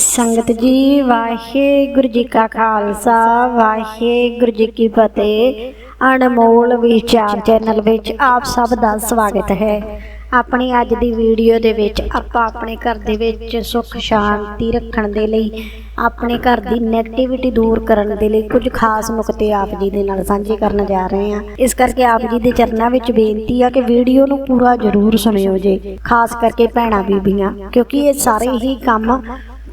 ਸੰਗਤ ਜੀ, ਵਾਹਿਗੁਰੂ ਜੀ ਕਾ ਖਾਲਸਾ, ਵਾਹਿਗੁਰੂ ਜੀ ਕੀ ਫਤਿਹ। ਅਨਮੋਲ ਵਿਚਾਰ ਚੈਨਲ ਵਿੱਚ ਆਪ ਸਭ ਦਾ ਸਵਾਗਤ ਹੈ। ਆਪਣੀ ਅੱਜ ਦੀ ਵੀਡੀਓ ਦੇ ਵਿੱਚ ਆਪਾਂ ਆਪਣੇ ਘਰ ਦੇ ਵਿੱਚ ਸੁੱਖ, ਸ਼ਾਂਤੀ ਰੱਖਣ ਦੇ ਲਈ, ਆਪਣੇ ਘਰ ਦੀ ਨੈਗੇਟਿਵਿਟੀ ਦੂਰ ਕਰਨ ਦੇ ਲਈ ਕੁਝ ਖਾਸ ਨੁਕਤੇ ਆਪ ਜੀ ਦੇ ਨਾਲ ਸਾਂਝੇ ਕਰਨ ਜਾ ਰਹੇ ਹਾਂ। ਇਸ ਕਰਕੇ ਆਪ ਜੀ ਦੇ ਚਰਨਾਂ ਵਿੱਚ ਬੇਨਤੀ ਆ ਕਿ ਵੀਡੀਓ ਨੂੰ ਪੂਰਾ ਜ਼ਰੂਰ ਸੁਣਿਓ ਜੇ, ਖਾਸ ਕਰਕੇ ਭੈਣਾਂ ਬੀਬੀਆਂ, ਕਿਉਂਕਿ ਇਹ ਸਾਰੇ ਹੀ ਕੰਮ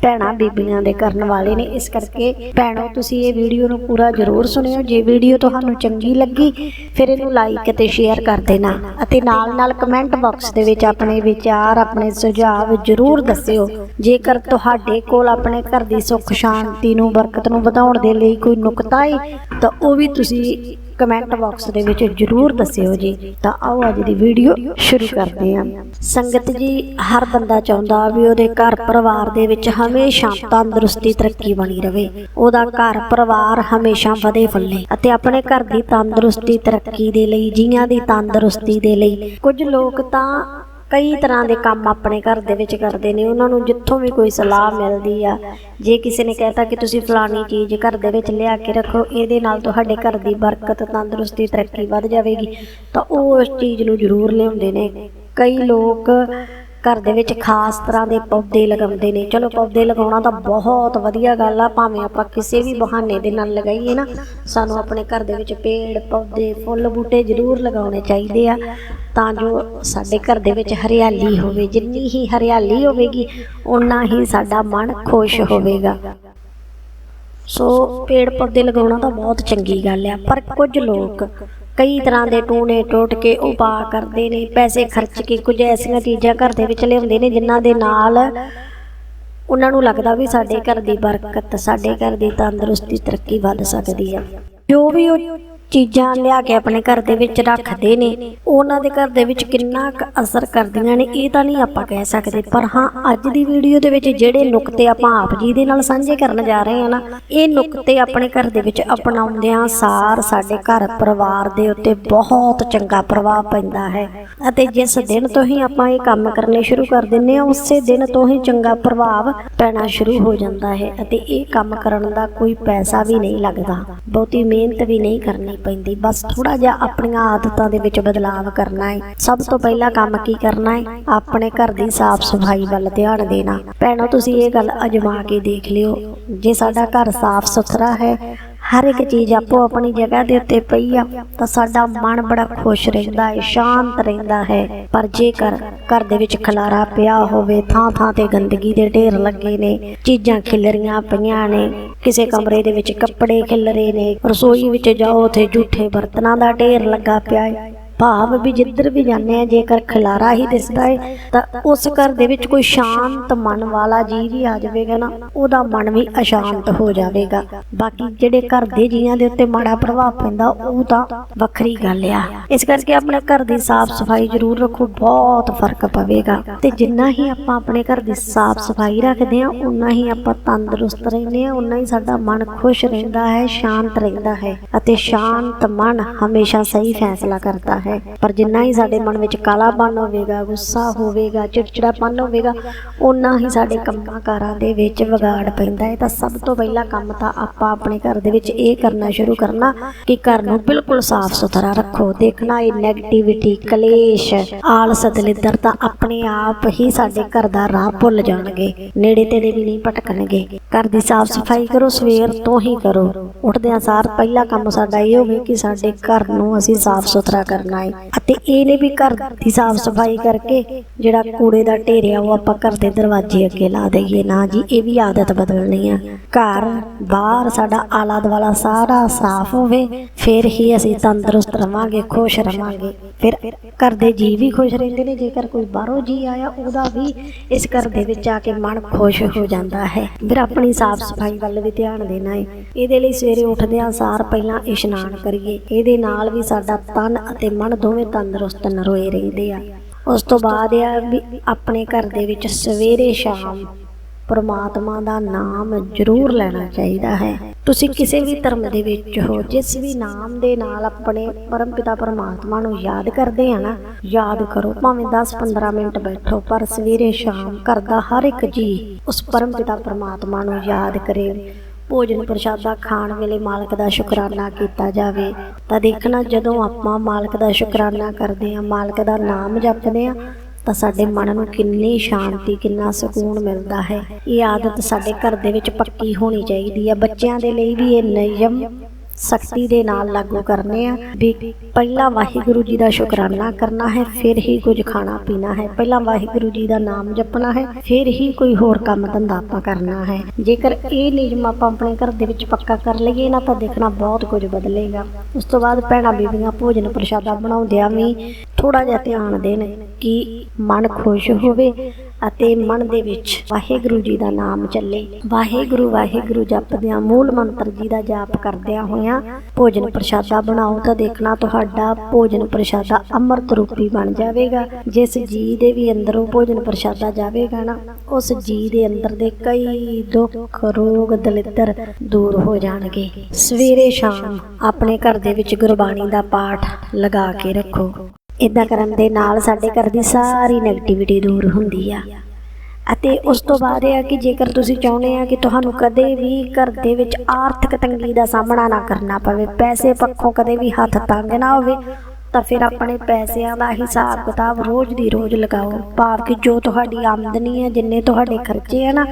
ਭੈਣਾਂ ਬੀਬੀਆਂ ਦੇ ਕਰਨ ਵਾਲੇ ਨੇ। ਇਸ ਕਰਕੇ ਭੈਣੋ, ਤੁਸੀਂ ਇਹ ਵੀਡੀਓ ਨੂੰ ਪੂਰਾ ਜ਼ਰੂਰ ਸੁਣਿਓ। ਜੇ ਵੀਡੀਓ ਤੁਹਾਨੂੰ ਚੰਗੀ ਲੱਗੀ, ਫਿਰ ਇਹਨੂੰ ਲਾਈਕ ਅਤੇ ਸ਼ੇਅਰ ਕਰ ਦੇਣਾ ਅਤੇ ਨਾਲ ਨਾਲ ਕਮੈਂਟ ਬਾਕਸ ਦੇ ਵਿੱਚ ਆਪਣੇ ਵਿਚਾਰ, ਆਪਣੇ ਸੁਝਾਅ ਜ਼ਰੂਰ ਦੱਸਿਓ। ਜੇਕਰ ਤੁਹਾਡੇ ਕੋਲ ਆਪਣੇ ਘਰ ਦੀ ਸੁੱਖ ਸ਼ਾਂਤੀ ਨੂੰ, ਬਰਕਤ ਨੂੰ ਵਧਾਉਣ ਦੇ ਲਈ ਕੋਈ ਨੁਕਤਾ ਹੈ ਤਾਂ ਉਹ ਵੀ ਤੁਸੀਂ ਕਮੈਂਟ ਬਾਕਸ ਦੇ ਵਿੱਚ ਜਰੂਰ ਦੱਸਿਓ ਜੀ, ਤਾਂ ਆਓ ਅੱਜ ਦੀ ਵੀਡੀਓ ਸ਼ੁਰੂ ਕਰਦੇ ਹਾਂ। ਸੰਗਤ ਜੀ, ਹਰ ਬੰਦਾ ਚਾਹੁੰਦਾ ਵੀ ਉਹਦੇ ਘਰ ਪਰਿਵਾਰ ਦੇ ਵਿੱਚ ਹਮੇਸ਼ਾ ਤੰਦਰੁਸਤੀ, ਤਰੱਕੀ ਬਣੀ ਰਵੇ। ਉਹਦਾ ਘਰ ਪਰਿਵਾਰ ਹਮੇਸ਼ਾ ਵਧੇ ਫੁੱਲੇ ਅਤੇ ਆਪਣੇ ਘਰ ਦੀ ਤੰਦਰੁਸਤੀ, ਤਰੱਕੀ ਦੇ ਲਈ, ਜੀਆਂ ਦੀ ਤੰਦਰੁਸਤੀ ਦੇ ਲਈ ਕੁਝ ਲੋਕ ਤਾਂ ਕਈ ਤਰ੍ਹਾਂ ਦੇ ਕੰਮ ਆਪਣੇ ਘਰ ਦੇ ਵਿੱਚ ਕਰਦੇ ਨੇ, ਉਹਨਾਂ ਨੂੰ ਜਿੱਥੋਂ ਵੀ ਕੋਈ ਸਲਾਹ ਮਿਲਦੀ ਆ, ਜੇ ਕਿਸੇ ਨੇ ਕਹਿਤਾ ਕਿ ਤੁਸੀਂ ਫਲਾਣੀ ਚੀਜ਼ ਘਰ ਦੇ ਵਿੱਚ ਲਿਆ ਕੇ ਰੱਖੋ, ਇਹਦੇ ਨਾਲ ਤੁਹਾਡੇ ਘਰ ਦੀ ਬਰਕਤ, ਤੰਦਰੁਸਤੀ, ਤਰੱਕੀ ਵੱਧ ਜਾਵੇਗੀ। ਤਾਂ ਉਹ ਉਸ ਚੀਜ਼ ਨੂੰ ਜ਼ਰੂਰ ਲਿਆਉਂਦੇ ਨੇ। ਕਈ ਲੋਕ ਘਰ ਦੇ ਵਿੱਚ ਖਾਸ ਤਰ੍ਹਾਂ ਦੇ ਪੌਦੇ ਲਗਾਉਂਦੇ ਨੇ। ਚਲੋ, ਪੌਦੇ ਲਗਾਉਣਾ ਤਾਂ ਬਹੁਤ ਵਧੀਆ ਗੱਲ ਆ, ਭਾਵੇਂ ਆਪਾਂ ਕਿਸੇ ਵੀ ਬਹਾਨੇ ਦੇ ਨਾਲ ਲਗਾਈਏ ਨਾ, ਸਾਨੂੰ ਆਪਣੇ ਘਰ ਦੇ ਵਿੱਚ ਪੇੜ, ਪੌਦੇ, ਫੁੱਲ, ਬੂਟੇ ਜ਼ਰੂਰ ਲਗਾਉਣੇ ਚਾਹੀਦੇ ਆ। ਤਾਂ ਜੋ ਸਾਡੇ ਘਰ ਦੇ ਵਿੱਚ ਹਰਿਆਲੀ ਹੋਵੇ, ਜਿੰਨੀ ਹੀ ਹਰਿਆਲੀ ਹੋਵੇਗੀ, ਓਨਾ ਹੀ ਸਾਡਾ ਮਨ ਖੁਸ਼ ਹੋਵੇਗਾ। ਸੋ ਪੇੜ ਪੌਦੇ ਲਗਾਉਣਾ ਤਾਂ ਬਹੁਤ ਚੰਗੀ ਗੱਲ ਆ, ਪਰ ਕੁਝ ਲੋਕ ਕਈ ਤਰ੍ਹਾਂ ਦੇ ਟੂਣੇ ਟੋਟ ਕੇ ਉਪਾਅ ਕਰਦੇ ਨੇ, ਪੈਸੇ ਖਰਚ ਕੇ ਕੁਝ ਐਸੀਆਂ ਚੀਜ਼ਾਂ ਘਰ ਦੇ ਵਿੱਚ ਲਿਆਉਂਦੇ ਨੇ, ਜਿਨ੍ਹਾਂ ਦੇ ਨਾਲ ਉਹਨਾਂ ਨੂੰ ਲੱਗਦਾ ਵੀ ਸਾਡੇ ਘਰ ਦੀ ਬਰਕਤ, ਸਾਡੇ ਘਰ ਦੀ ਤੰਦਰੁਸਤੀ ਤਰੱਕੀ ਵੱਧ ਸਕਦੀ ਹੈ ਜੋ ਵੀ ਉਹ ਚੀਜ਼ਾਂ ਲਿਆ ਕੇ ਆਪਣੇ ਘਰ ਦੇ ਵਿੱਚ ਰੱਖਦੇ ਨੇ। ਉਹਨਾਂ ਦੇ ਘਰ ਦੇ ਵਿੱਚ ਕਿੰਨਾ ਕੁ ਅਸਰ ਕਰਦੀਆਂ ਨੇ, ਇਹ ਤਾਂ ਨਹੀਂ ਆਪਾਂ ਕਹਿ ਸਕਦੇ। ਪਰ ਹਾਂ, ਅੱਜ ਦੀ ਵੀਡੀਓ ਦੇ ਵਿੱਚ ਜਿਹੜੇ ਨੁਕਤੇ ਆਪਾਂ ਆਪ ਜੀ ਦੇ ਨਾਲ ਸਾਂਝੇ ਕਰਨ ਜਾ ਰਹੇ ਹਾਂ ਨਾ, ਇਹ ਨੁਕਤੇ ਆਪਣੇ ਘਰ ਦੇ ਵਿੱਚ ਅਪਣਾਉਂਦਿਆਂ ਸਾਰ ਸਾਡੇ ਘਰ ਪਰਿਵਾਰ ਦੇ ਉੱਤੇ ਬਹੁਤ ਚੰਗਾ ਪ੍ਰਭਾਵ ਪੈਂਦਾ ਹੈ। ਅਤੇ ਜਿਸ ਦਿਨ ਤੋਂ ਹੀ ਆਪਾਂ ਇਹ ਕੰਮ ਕਰਨੇ ਸ਼ੁਰੂ ਕਰ ਦਿੰਨੇ ਆ ਉਸੇ ਦਿਨ ਤੋਂ ਹੀ ਚੰਗਾ ਪ੍ਰਭਾਵ ਪੈਣਾ ਸ਼ੁਰੂ ਹੋ ਜਾਂਦਾ ਹੈ। ਅਤੇ ਇਹ ਕੰਮ ਕਰਨ ਦਾ ਕੋਈ ਪੈਸਾ ਵੀ ਨਹੀਂ ਲੱਗਦਾ, ਬਹੁਤੀ ਮਿਹਨਤ ਵੀ ਨਹੀਂ ਕਰਨੀ। ਪੈਂਦੀ। ਬਸ ਥੋੜਾ ਜਿਹਾ ਆਪਣੀਆਂ ਆਦਤਾਂ ਦੇ ਵਿੱਚ ਬਦਲਾਵ ਕਰਨਾ ਹੈ ਸਭ ਤੋਂ ਪਹਿਲਾ ਕੰਮ ਕੀ ਕਰਨਾ ਹੈ ਆਪਣੇ ਘਰ ਦੀ ਸਾਫ਼ ਸਫ਼ਾਈ ਵੱਲ ਧਿਆਨ ਦੇਣਾ। ਭੈਣੋ, ਤੁਸੀਂ ਇਹ ਗੱਲ ਅਜਮਾ ਕੇ ਦੇਖ ਲਿਓ। ਜੇ ਸਾਡਾ ਘਰ ਸਾਫ਼ ਸੁਥਰਾ ਹੈ ਹਰ ਇੱਕ ਚੀਜ਼ ਆਪੋ ਆਪਣੀ ਜਗ੍ਹਾ ਦੇ ਉੱਤੇ ਪਈ ਆ ਤਾਂ ਸਾਡਾ ਮਨ ਬੜਾ ਖੁਸ਼ ਰਹਿੰਦਾ ਹੈ ਸ਼ਾਂਤ ਰਹਿੰਦਾ ਹੈ। ਪਰ ਜੇਕਰ ਘਰ ਦੇ ਵਿੱਚ ਖਲਾਰਾ ਪਿਆ ਹੋਵੇ ਥਾਂ ਥਾਂ ਤੇ ਗੰਦਗੀ ਦੇ ਢੇਰ ਲੱਗੇ ਨੇ ਚੀਜ਼ਾਂ ਖਿਲਰੀਆਂ ਪਈਆਂ ਨੇ ਕਿਸੇ ਕਮਰੇ ਦੇ ਵਿੱਚ ਕੱਪੜੇ ਖਿਲਰੇ ਨੇ ਰਸੋਈ ਵਿੱਚ ਜਾਓ ਉੱਥੇ ਝੂਠੇ ਬਰਤਨਾਂ ਦਾ ਢੇਰ ਲੱਗਾ ਪਿਆ ਹੈ। ਭਾਵ ਵੀ ਜਿੱਧਰ ਵੀ ਜਾਂਦੇ ਆ, ਜੇਕਰ ਖਿਲਾਰਾ ਹੀ ਦਿਸਦਾ ਹੈ ਤਾਂ ਉਸ ਘਰ ਦੇ ਵਿੱਚ ਕੋਈ ਸ਼ਾਂਤ ਮਨ ਵਾਲਾ ਜੀ ਵੀ ਆ ਜਾਵੇਗਾ ਨਾ, ਉਹਦਾ ਮਨ ਵੀ ਅਸ਼ਾਂਤ ਹੋ ਜਾਵੇਗਾ। ਬਾਕੀ ਜਿਹੜੇ ਘਰ ਦੇ ਜੀਆਂ ਦੇ ਉੱਤੇ ਮਾੜਾ ਪ੍ਰਭਾਵ ਪੈਂਦਾ, ਉਹ ਤਾਂ ਵੱਖਰੀ ਗੱਲ ਆ। ਇਸ ਕਰਕੇ ਆਪਣੇ ਘਰ ਦੀ ਸਾਫ਼ ਸਫ਼ਾਈ ਜ਼ਰੂਰ ਰੱਖੋ, ਬਹੁਤ ਫ਼ਰਕ ਪਵੇਗਾ। ਤੇ ਜਿੰਨਾ ਹੀ ਆਪਾਂ ਆਪਣੇ ਘਰ ਦੀ ਸਾਫ਼ ਸਫ਼ਾਈ ਰੱਖਦੇ ਆ ਉਨਾ ਹੀ ਆਪਾਂ ਤੰਦਰੁਸਤ ਰਹਿੰਦੇ ਆ ਉਨਾ ਹੀ ਸਾਡਾ ਮਨ ਖੁਸ਼ ਰਹਿੰਦਾ ਹੈ, ਸ਼ਾਂਤ ਰਹਿੰਦਾ ਹੈ, ਅਤੇ ਸ਼ਾਂਤ ਮਨ ਹਮੇਸ਼ਾ ਸਹੀ ਫੈਸਲਾ ਕਰਦਾ ਹੈ। ਪਰ ਜਿੰਨਾ ਹੀ ਸਾਡੇ ਮਨ ਵਿੱਚ ਕਾਲਾਪਨ ਹੋਵੇਗਾ, ਗੁੱਸਾ ਹੋਵੇਗਾ, ਚਿੜਚਿੜਾਪਨ ਹੋਵੇਗਾ ਉਨਾ ਹੀ ਸਾਡੇ ਕੰਮਾਂ ਕਾਰਾਂ ਦੇ ਵਿੱਚ ਵਿਗਾੜ ਪੈਂਦਾ ਹੈ। ਤਾਂ ਸਭ ਤੋਂ ਪਹਿਲਾ ਕੰਮ ਤਾਂ ਆਪਾਂ ਆਪਣੇ ਘਰ ਦੇ ਵਿੱਚ ਇਹ ਕਰਨਾ ਸ਼ੁਰੂ ਕਰਨਾ ਕਿ ਘਰ ਨੂੰ ਬਿਲਕੁਲ ਸਾਫ਼ ਸੁਥਰਾ ਰੱਖੋ। ਦੇਖਣਾ ਇਹ 네ਗੇਟਿਵਿਟੀ ਕਲੇਸ਼, ਆਲਸ, ਦਲਿੱਦਰ ਤਾਂ ਆਪਣੇ ਆਪ ਹੀ ਸਾਡੇ ਘਰ ਦਾ ਰਾਹ ਭੁੱਲ ਜਾਣਗੇ। ਨੇੜੇ ਤੇੜੇ ਵੀ ਨਹੀਂ ਭਟਕਣਗੇ। ਘਰ ਦੀ ਸਾਫ਼ ਸਫ਼ਾਈ ਕਰੋ, ਸਵੇਰ ਤੋਂ ਹੀ ਕਰੋ। ਉੱਠਦਿਆਂ ਸਾਰ ਪਹਿਲਾ ਕੰਮ ਸਾਡਾ ਇਹ ਹੋਵੇ ਕਿ ਸਾਡੇ ਘਰ ਨੂੰ ਅਸੀਂ ਸਾਫ਼ ਸੁਥਰਾ ਕਰਨਾ ਹੈ ਅਤੇ ਇਹ ਨੇ ਵੀ ਘਰ ਦੀ ਸਾਫ਼ ਸਫ਼ਾਈ ਕਰਕੇ ਜਿਹੜਾ ਕੂੜੇ ਦਾ ਢੇਰ ਆ ਉਹ ਆਪਾਂ ਘਰ ਦੇ ਦਰਵਾਜ਼ੇ ਅੱਗੇ ਲਾ ਦਈਏ। ਨਾ ਜੀ, ਇਹ ਵੀ ਆਦਤ ਬਦਲਣੀ ਆ। ਘਰ, ਬਾਹਰ ਸਾਡਾ ਆਲਾ ਦੁਆਲਾ ਸਾਰਾ ਸਾਫ਼ ਹੋਵੇ, ਫਿਰ ਹੀ ਅਸੀਂ ਤੰਦਰੁਸਤ ਰਵਾਂਗੇ, ਖੁਸ਼ ਰਵਾਂਗੇ। ਫਿਰ ਘਰ ਦੇ ਜੀ ਵੀ ਖੁਸ਼ ਰਹਿੰਦੇ ਨੇ। ਜੇਕਰ ਕੋਈ ਬਾਹਰੋਂ ਜੀ ਆਇਆ, ਉਹਦਾ ਵੀ ਇਸ ਘਰ ਦੇ ਵਿੱਚ ਆ ਕੇ ਮਨ ਖੁਸ਼ ਹੋ ਜਾਂਦਾ ਹੈ। ਫਿਰ ਆਪਣੀ ਸਾਫ਼ ਸਫ਼ਾਈ ਵੱਲ ਵੀ ਧਿਆਨ ਦੇਣਾ ਹੈ ਇਹਦੇ ਲਈ ਸਵੇਰੇ ਉੱਠਦਿਆਂ ਸਾਰ ਪਹਿਲਾਂ ਇਸ਼ਨਾਨ ਕਰੀਏ। ਇਹਦੇ ਨਾਲ ਵੀ ਸਾਡਾ ਤਨ ਅਤੇ ਮਨ ਦੋਵੇਂ ਤੰਦਰੁਸਤ ਨਰੋਏ ਰਹਿੰਦੇ ਆ। ਉਸ ਤੋਂ ਬਾਅਦ ਆ ਵੀ ਆਪਣੇ ਘਰ ਦੇ ਵਿੱਚ ਸਵੇਰੇ ਸ਼ਾਮ ਪਰਮਾਤਮਾ ਦਾ ਨਾਮ ਜ਼ਰੂਰ ਲੈਣਾ ਚਾਹੀਦਾ ਹੈ। ਤੁਸੀਂ ਕਿਸੇ ਵੀ ਧਰਮ ਦੇ ਵਿੱਚ ਹੋ, ਜਿਸ ਵੀ ਨਾਮ ਦੇ ਨਾਲ ਆਪਣੇ ਪਰਮਪਿਤਾ ਪਰਮਾਤਮਾ ਨੂੰ ਯਾਦ ਕਰਦੇ ਆ ਨਾ, ਯਾਦ ਕਰੋ, ਭਾਵੇਂ 10-15 ਮਿੰਟ ਬੈਠੋ, ਪਰ ਸਵੇਰੇ ਸ਼ਾਮ ਘਰ ਦਾ ਹਰ ਇੱਕ ਜੀ ਉਸ ਪਰਮਪਿਤਾ ਪਰਮਾਤਮਾ ਨੂੰ ਯਾਦ ਕਰੇ। ਭੋਜਨ ਪ੍ਰਸ਼ਾਦਾ ਖਾਣ ਵੇਲੇ ਮਾਲਕ ਦਾ ਸ਼ੁਕਰਾਨਾ ਕੀਤਾ ਜਾਵੇ। ਤਾਂ ਦੇਖਣਾ, ਜਦੋਂ ਆਪਾਂ ਮਾਲਕ ਦਾ ਸ਼ੁਕਰਾਨਾ ਕਰਦੇ ਆ ਮਾਲਕ ਦਾ ਨਾਮ ਜਪਦੇ ਆ ਤਾਂ ਸਾਡੇ ਮਨ ਨੂੰ ਕਿੰਨੀ ਸ਼ਾਂਤੀ, ਕਿੰਨਾ ਸਕੂਨ ਮਿਲਦਾ ਹੈ। ਇਹ ਆਦਤ ਸਾਡੇ ਘਰ ਦੇ ਵਿੱਚ ਪੱਕੀ ਹੋਣੀ ਚਾਹੀਦੀ ਹੈ। ਬੱਚਿਆਂ ਦੇ ਲਈ ਵੀ ਇਹ ਨਿਯਮ ਸਖਤੀ ਦੇ ਨਾਲ ਲਾਗੂ ਕਰਨੇ ਆ ਵੀ ਪਹਿਲਾਂ ਵਾਹਿਗੁਰੂ ਜੀ ਦਾ ਸ਼ੁਕਰਾਨਾ ਕਰਨਾ ਹੈ, ਫਿਰ ਹੀ ਕੁਝ ਖਾਣਾ ਪੀਣਾ ਹੈ। ਪਹਿਲਾਂ ਵਾਹਿਗੁਰੂ ਜੀ ਦਾ ਨਾਮ ਜਪਣਾ ਹੈ, ਫਿਰ ਹੀ ਕੋਈ ਹੋਰ ਕੰਮ ਧੰਦਾ ਆਪਾਂ ਕਰਨਾ ਹੈ। ਜੇਕਰ ਇਹ ਨਿਯਮ ਆਪਾਂ ਆਪਣੇ ਘਰ ਦੇ ਵਿੱਚ ਪੱਕਾ ਕਰ ਲਈਏ ਨਾ ਤਾਂ ਦੇਖਣਾ ਬਹੁਤ ਕੁਝ ਬਦਲੇਗਾ। ਉਸ ਤੋਂ ਬਾਅਦ ਭੈਣਾਂ ਬੀਬੀਆਂ ਭੋਜਨ ਪ੍ਰਸ਼ਾਦਾ ਬਣਾਉਂਦਿਆਂ ਵੀ ਥੋੜਾ ਜਿਹਾ ਧਿਆਨ ਦੇਣ ਕਿ ਮਨ ਖੁਸ਼ ਹੋਵੇ ਅਤੇ ਮਨ ਦੇ ਵਿੱਚ ਵਾਹਿਗੁਰੂ ਜੀ ਦਾ ਨਾਮ ਚੱਲੇ। ਵਾਹਿਗੁਰੂ ਵਾਹਿਗੁਰੂ ਜਪਦਿਆਂ ਮੂਲ ਮੰਤਰ ਜੀ ਦਾ ਜਾਪ ਕਰਦਿਆਂ ਹੋਇਆਂ ਭੋਜਨ ਪ੍ਰਸ਼ਾਦਾ ਬਣਾਓ ਤਾਂ ਦੇਖਣਾ ਤੁਹਾਡਾ ਭੋਜਨ ਪ੍ਰਸ਼ਾਦਾ ਅੰਮ੍ਰਿਤ ਰੂਪੀ ਬਣ ਜਾਵੇਗਾ। ਜਿਸ ਜੀ ਦੇ ਵੀ ਅੰਦਰੋਂ ਭੋਜਨ ਪ੍ਰਸ਼ਾਦਾ ਜਾਵੇਗਾ ਨਾ, ਉਸ ਜੀ ਦੇ ਅੰਦਰ ਦੇ ਕਈ ਦੁੱਖ, ਰੋਗ, ਦਲਿੱਦਰ ਦੂਰ ਹੋ ਜਾਣਗੇ। ਸਵੇਰੇ ਸ਼ਾਮ ਆਪਣੇ ਘਰ ਦੇ ਵਿੱਚ ਗੁਰਬਾਣੀ ਦਾ ਪਾਠ ਲਗਾ ਕੇ ਰੱਖੋ। ਇਦਾਂ ਕਰਨ ਦੇ ਨਾਲ ਸਾਡੇ ਘਰ ਦੀ ਸਾਰੀ 네ਗੇਟਿਵਿਟੀ ਦੂਰ ਹੁੰਦੀ ਆ। ਅਤੇ ਉਸ ਤੋਂ ਬਾਅਦ ਇਹ ਆ ਕਿ ਜੇਕਰ ਤੁਸੀਂ ਚਾਹੁੰਦੇ ਆ ਕਿ ਤੁਹਾਨੂੰ ਕਦੇ ਵੀ ਘਰ ਦੇ ਵਿੱਚ ਆਰਥਿਕ ਤੰਗੀ ਦਾ ਸਾਹਮਣਾ ਨਾ ਕਰਨਾ ਪਵੇ, ਪੈਸੇ ਪੱਖੋਂ ਕਦੇ ਵੀ ਹੱਥ ਤੰਗ ਨਾ ਹੋਵੇ, ਤਾਂ ਫਿਰ ਆਪਣੇ ਪੈਸਿਆਂ ਦਾ ਹਿਸਾਬ ਕਿਤਾਬ ਰੋਜ਼ ਦੀ ਰੋਜ਼ ਲਗਾਓ। ਭਾਵ ਕਿ ਜੋ ਤੁਹਾਡੀ ਆਮਦਨੀ ਹੈ, ਜਿੰਨੇ ਤੁਹਾਡੇ ਖਰਚੇ ਆ ਨਾ,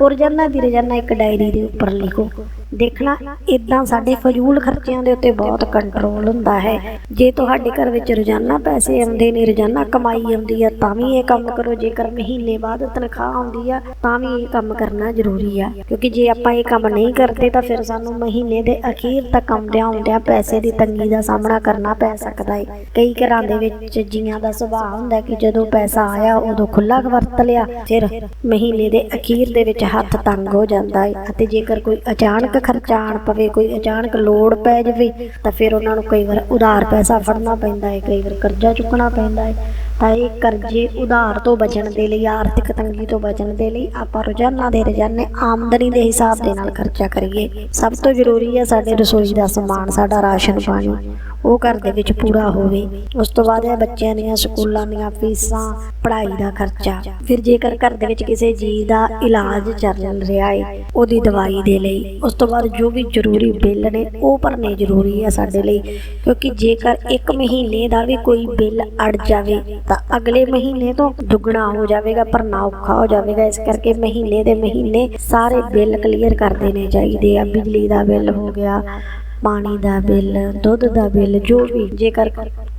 ਉਹ ਰੋਜ਼ਾਨਾ ਦੀ ਰੋਜ਼ਾਨਾ ਇੱਕ ਡਾਇਰੀ ਦੇ ਉੱਪਰ ਲਿਖੋ। ਦੇਖਣਾ ਇਦਾਂ ਸਾਡੇ ਫਜ਼ੂਲ ਖਰਚਿਆਂ ਦੇ ਉੱਤੇ ਬਹੁਤ ਕੰਟਰੋਲ ਹੁੰਦਾ ਹੈ। ਜੇ ਤੁਹਾਡੇ ਘਰ ਵਿੱਚ ਰੋਜ਼ਾਨਾ ਪੈਸੇ ਆਉਂਦੇ ਨੇ, ਰੋਜ਼ਾਨਾ ਕਮਾਈ ਆਉਂਦੀ ਆ, ਤਾਂ ਵੀ ਇਹ ਕੰਮ ਕਰੋ। ਜੇਕਰ ਮਹੀਨੇ ਬਾਅਦ ਤਨਖਾਹ ਆਉਂਦੀ ਆ, ਤਾਂ ਵੀ ਇਹ ਕੰਮ ਕਰਨਾ ਜ਼ਰੂਰੀ ਆ। ਕਿਉਂਕਿ ਜੇ ਆਪਾਂ ਇਹ ਕੰਮ ਨਹੀਂ ਕਰਦੇ, ਤਾਂ ਫਿਰ ਸਾਨੂੰ ਮਹੀਨੇ ਦੇ ਅਖੀਰ ਤੱਕ ਆਉਂਦਿਆਂ ਆਉਂਦਿਆਂ ਪੈਸੇ ਦੀ ਤੰਗੀ ਦਾ ਸਾਹਮਣਾ ਕਰਨਾ ਪੈ ਸਕਦਾ ਹੈ ਕਈ ਘਰਾਂ ਦੇ ਵਿੱਚ ਜੀਆਂ ਦਾ ਸੁਭਾਅ ਹੁੰਦਾ ਕਿ ਜਦੋਂ ਪੈਸਾ ਆਇਆ, ਉਦੋਂ ਖੁੱਲਾ ਵਰਤ ਲਿਆ, ਫਿਰ ਮਹੀਨੇ ਦੇ ਅਖੀਰ ਦੇ ਵਿੱਚ ਹੱਥ ਤੰਗ ਹੋ ਜਾਂਦਾ ਹੈ ਅਤੇ ਜੇਕਰ ਕੋਈ ਅਚਾਨਕ ਖਰਚਾ ਪਵੇ, ਕੋਈ ਅਚਾਨਕ ਲੋੜ ਪੈ ਜਾਵੇ, ਤਾਂ ਫਿਰ ਉਹਨਾਂ ਨੂੰ ਕਈ ਵਾਰ ਉਧਾਰ ਪੈਸਾ ਫੜਨਾ ਪੈਂਦਾ ਹੈ, ਕਈ ਵਾਰ ਕਰਜ਼ਾ ਚੁੱਕਣਾ ਪੈਂਦਾ ਹੈ। ਤਾਂ ਇਹ ਕਰਜ਼ੇ ਉਧਾਰ ਤੋਂ ਬਚਣ ਦੇ ਲਈ, ਆਰਥਿਕ ਤੰਗੀ ਤੋਂ ਬਚਣ ਦੇ ਲਈ ਆਪਾਂ ਰੋਜ਼ਾਨਾ ਦੇ ਰੋਜ਼ਾਨੇ ਆਮਦਨੀ ਦੇ ਹਿਸਾਬ ਦੇ ਨਾਲ ਖਰਚਾ ਕਰੀਏ। ਸਭ ਤੋਂ ਜ਼ਰੂਰੀ ਹੈ ਸਾਡੇ ਰਸੋਈ ਦਾ ਸਮਾਨ, ਸਾਡਾ ਰਾਸ਼ਨ ਪਾਣੀ, ਉਹ ਘਰ ਦੇ ਵਿੱਚ ਪੂਰਾ ਹੋਵੇ। ਉਸ ਤੋਂ ਬਾਅਦ ਹੈ ਬੱਚਿਆਂ ਦੀਆਂ ਸਕੂਲਾਂ ਦੀਆਂ ਫੀਸਾਂ, ਪੜ੍ਹਾਈ ਦਾ ਖਰਚਾ। ਫਿਰ ਜੇਕਰ ਘਰ ਦੇ ਵਿੱਚ ਕਿਸੇ ਜੀ ਦਾ ਇਲਾਜ ਚੱਲ ਰਿਹਾ ਹੈ ਉਹਦੀ ਦਵਾਈ ਦੇ ਲਈ। ਉਸ ਤੋਂ ਬਾਅਦ ਜੋ ਵੀ ਜ਼ਰੂਰੀ ਬਿੱਲ ਨੇ, ਉਹ ਭਰਨੇ ਜ਼ਰੂਰੀ ਹੈ ਸਾਡੇ ਲਈ। ਕਿਉਂਕਿ ਜੇਕਰ ਇੱਕ ਮਹੀਨੇ ਦਾ ਵੀ ਕੋਈ ਬਿੱਲ ਅੜ ਜਾਵੇ ਤਾਂ ਅਗਲੇ ਮਹੀਨੇ ਤੋਂ ਦੁੱਗਣਾ ਹੋ ਜਾਵੇਗਾ ਭਰਨਾ ਔਖਾ ਹੋ ਜਾਵੇਗਾ। ਇਸ ਕਰਕੇ ਮਹੀਨੇ ਦੇ ਮਹੀਨੇ ਸਾਰੇ ਬਿੱਲ ਕਲੀਅਰ ਕਰ ਦੇਣੇ ਚਾਹੀਦੇ ਆ ਬਿਜਲੀ ਦਾ ਬਿੱਲ ਹੋ ਗਿਆ ਪਾਣੀ ਦਾ ਬਿੱਲ, ਦੁੱਧ ਦਾ ਬਿੱਲ, ਜੋ ਵੀ ਜੇਕਰ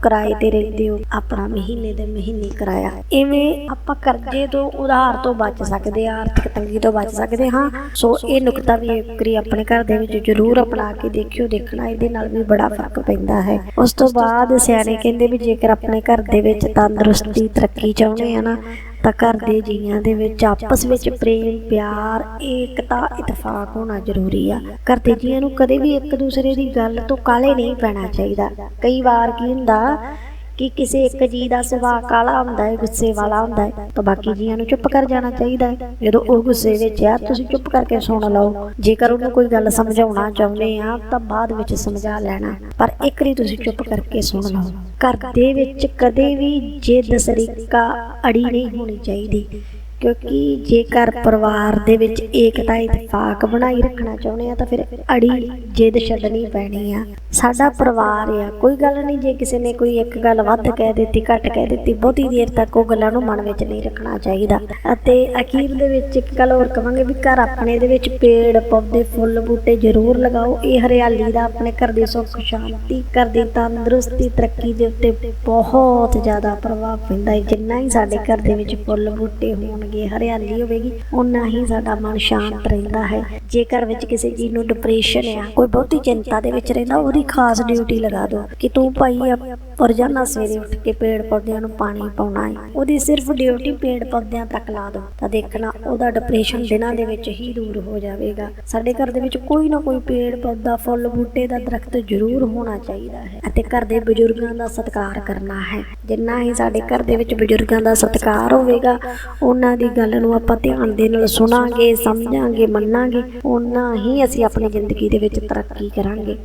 ਕਿਰਾਏ ਤੇ ਰਹਿੰਦੇ ਹੋ, ਆਪਣਾ ਮਹੀਨੇ ਦੇ ਮਹੀਨੇ ਕਿਰਾਇਆ। ਇਵੇਂ ਆਪਾਂ ਕਰਜ਼ੇ ਤੋਂ ਉਧਾਰ ਤੋਂ ਬਚ ਸਕਦੇ ਆ ਆਰਥਿਕ ਤੰਗੀ ਤੋਂ ਬਚ ਸਕਦੇ ਹਾਂ। ਸੋ ਇਹ ਨੁਕਤਾ ਵੀ ਇੱਕ ਆਪਣੇ ਘਰ ਦੇ ਵਿੱਚ ਜ਼ਰੂਰ ਅਪਣਾ ਕੇ ਦੇਖਿਓ, ਦੇਖਣਾ ਇਹਦੇ ਨਾਲ ਵੀ ਬੜਾ ਫ਼ਰਕ ਪੈਂਦਾ ਹੈ। ਉਸ ਤੋਂ ਬਾਅਦ ਸਿਆਣੇ ਕਹਿੰਦੇ ਵੀ ਜੇਕਰ ਆਪਣੇ ਘਰ ਦੇ ਵਿੱਚ ਤੰਦਰੁਸਤੀ, ਤਰੱਕੀ ਚਾਹੁੰਦੇ ਆ ਨਾ ਤਾਂ ਘਰ ਦੇ ਜੀਆਂ ਦੇ ਵਿੱਚ ਆਪਸ ਵਿੱਚ ਪ੍ਰੇਮ, ਪਿਆਰ, ਏਕਤਾ, ਇਤਫਾਕ ਹੋਣਾ ਜ਼ਰੂਰੀ ਆ। ਘਰ ਦੇ ਜੀਆਂ ਨੂੰ ਕਦੇ ਵੀ ਇੱਕ ਦੂਸਰੇ ਦੀ ਗੱਲ ਤੋਂ ਕਾਲੇ ਨਹੀਂ ਪੈਣਾ ਚਾਹੀਦਾ। ਕਈ ਵਾਰ ਕੀ ਹੁੰਦਾ ਕਿ ਕਿਸੇ ਇੱਕ ਜੀ ਦਾ ਸੁਭਾਅ ਕਾਲਾ ਹੁੰਦਾ ਹੈ, ਗੁੱਸੇ ਵਾਲਾ ਹੁੰਦਾ ਹੈ, ਤਾਂ ਬਾਕੀ ਜੀਆਂ ਨੂੰ ਚੁੱਪ ਕਰ ਜਾਣਾ ਚਾਹੀਦਾ ਹੈ। ਜਦੋਂ ਉਹ ਗੁੱਸੇ ਵਿੱਚ ਆ, ਤੁਸੀਂ ਚੁੱਪ ਕਰਕੇ ਸੁਣ ਲਓ। ਜੇਕਰ ਉਹਨੂੰ ਕੋਈ ਗੱਲ ਸਮਝਾਉਣਾ ਚਾਹੁੰਦੇ ਆ, ਤਾਂ ਬਾਅਦ ਵਿੱਚ ਸਮਝਾ ਲੈਣਾ। ਪਰ ਇੱਕ ਵਾਰੀ ਤੁਸੀਂ ਚੁੱਪ ਕਰਕੇ ਸੁਣ ਲਓ। ਘਰ ਦੇ ਵਿੱਚ ਕਦੇ ਵੀ ਜਿੱਦ ਸਰੀਕਾ ਅੜੀ ਨਹੀਂ ਹੋਣੀ ਚਾਹੀਦੀ। ਕਿਉਂਕਿ ਜੇਕਰ ਪਰਿਵਾਰ ਦੇ ਵਿੱਚ ਏਕਤਾ, ਇਤਫਾਕ ਬਣਾਈ ਰੱਖਣਾ ਚਾਹੁੰਦੇ ਆ ਤਾਂ ਫਿਰ ਅੜੀ ਜਿੱਦ ਛੱਡਣੀ ਪੈਣੀ ਆ। ਸਾਡਾ ਪਰਿਵਾਰ ਆ, ਕੋਈ ਗੱਲ ਨਹੀਂ ਜੇ ਕਿਸੇ ਨੇ ਕੋਈ ਇੱਕ ਗੱਲ ਵੱਧ ਕਹਿ ਦਿੱਤੀ, ਘੱਟ ਕਹਿ ਦਿੱਤੀ, ਬਹੁਤੀ ਦੇਰ ਤੱਕ ਉਹ ਗੱਲਾਂ ਨੂੰ ਮਨ ਵਿੱਚ ਨਹੀਂ ਰੱਖਣਾ ਚਾਹੀਦਾ। ਅਤੇ ਅਖੀਰ ਦੇ ਵਿੱਚ ਇੱਕ ਗੱਲ ਹੋਰ ਕਵਾਂਗੇ ਵੀ ਘਰ ਆਪਣੇ ਦੇ ਵਿੱਚ ਪੇੜ, ਪੌਦੇ, ਫੁੱਲ, ਬੂਟੇ ਜ਼ਰੂਰ ਲਗਾਓ। ਇਹ ਹਰਿਆਲੀ ਦਾ ਆਪਣੇ ਘਰ ਦੀ ਸੁੱਖ, ਸ਼ਾਂਤੀ, ਘਰ ਦੀ ਤੰਦਰੁਸਤੀ, ਤਰੱਕੀ ਦੇ ਉੱਤੇ ਬਹੁਤ ਜ਼ਿਆਦਾ ਪ੍ਰਭਾਵ ਪੈਂਦਾ ਹੈ। ਜਿੰਨਾ ਹੀ ਸਾਡੇ ਘਰ ਦੇ ਵਿੱਚ ਫੁੱਲ, ਬੂਟੇ ਹੋਣਗੇ ਹਰਿਆਲੀ ਹੋਵੇਗੀ ਉਨਾ ਹੀ ਸਾਡਾ ਮਨ ਸ਼ਾਂਤ ਰਹਿੰਦਾ ਹੈ। ਜੇ ਘਰ ਵਿੱਚ ਕਿਸੇ ਚੀਜ਼ ਨੂੰ ਡਿਪਰੈਸ਼ਨ ਆ, ਕੋਈ ਬਹੁਤੀ ਚਿੰਤਾ ਦੇ ਵਿੱਚ ਰਹਿੰਦਾ, ਉਹਦੀ ਖਾਸ ਡਿਊਟੀ ਲਗਾ ਦਿਓ ਕਿ ਤੂੰ ਭਾਈ ਰੋਜ਼ਾਨਾ ਸਵੇਰੇ ਉੱਠ ਕੇ ਪੇੜ ਪੌਦਿਆਂ ਨੂੰ ਪਾਣੀ ਪਾਉਣਾ ਹੈ ਉਹਦੀ ਸਿਰਫ ਡਿਊਟੀ ਪੇੜ ਪੌਦਿਆਂ ਤੱਕ ਲਾ ਦੋ ਤਾਂ ਦੇਖਣਾ, ਉਹਦਾ ਡਿਪਰੈਸ਼ਨ ਦਿਨਾਂ ਦੇ ਵਿੱਚ ਹੀ ਦੂਰ ਹੋ ਜਾਵੇਗਾ। ਸਾਡੇ ਘਰ ਦੇ ਵਿੱਚ ਕੋਈ ਨਾ ਕੋਈ ਪੇੜ ਪੌਦਾ, ਫੁੱਲ, ਬੂਟੇ ਦਾ ਦਰਖਤ ਜ਼ਰੂਰ ਹੋਣਾ ਚਾਹੀਦਾ ਹੈ ਅਤੇ ਘਰ ਦੇ ਬਜ਼ੁਰਗਾਂ ਦਾ ਸਤਿਕਾਰ ਕਰਨਾ ਹੈ। ਜਿੰਨਾ ਹੀ ਸਾਡੇ ਘਰ ਦੇ ਵਿੱਚ ਬਜ਼ੁਰਗਾਂ ਦਾ ਸਤਿਕਾਰ ਹੋਵੇਗਾ, ਉਹਨਾਂ ਦੀ ਗੱਲ ਨੂੰ ਆਪਾਂ ਧਿਆਨ ਦੇ ਨਾਲ ਸੁਣਾਂਗੇ, ਸਮਝਾਂਗੇ, ਮੰਨਾਂਗੇ। ਉਹਨਾਂ ਹੀ ਅਸੀਂ ਆਪਣੀ ਜ਼ਿੰਦਗੀ ਦੇ ਵਿੱਚ ਤਰੱਕੀ ਕਰਾਂਗੇ।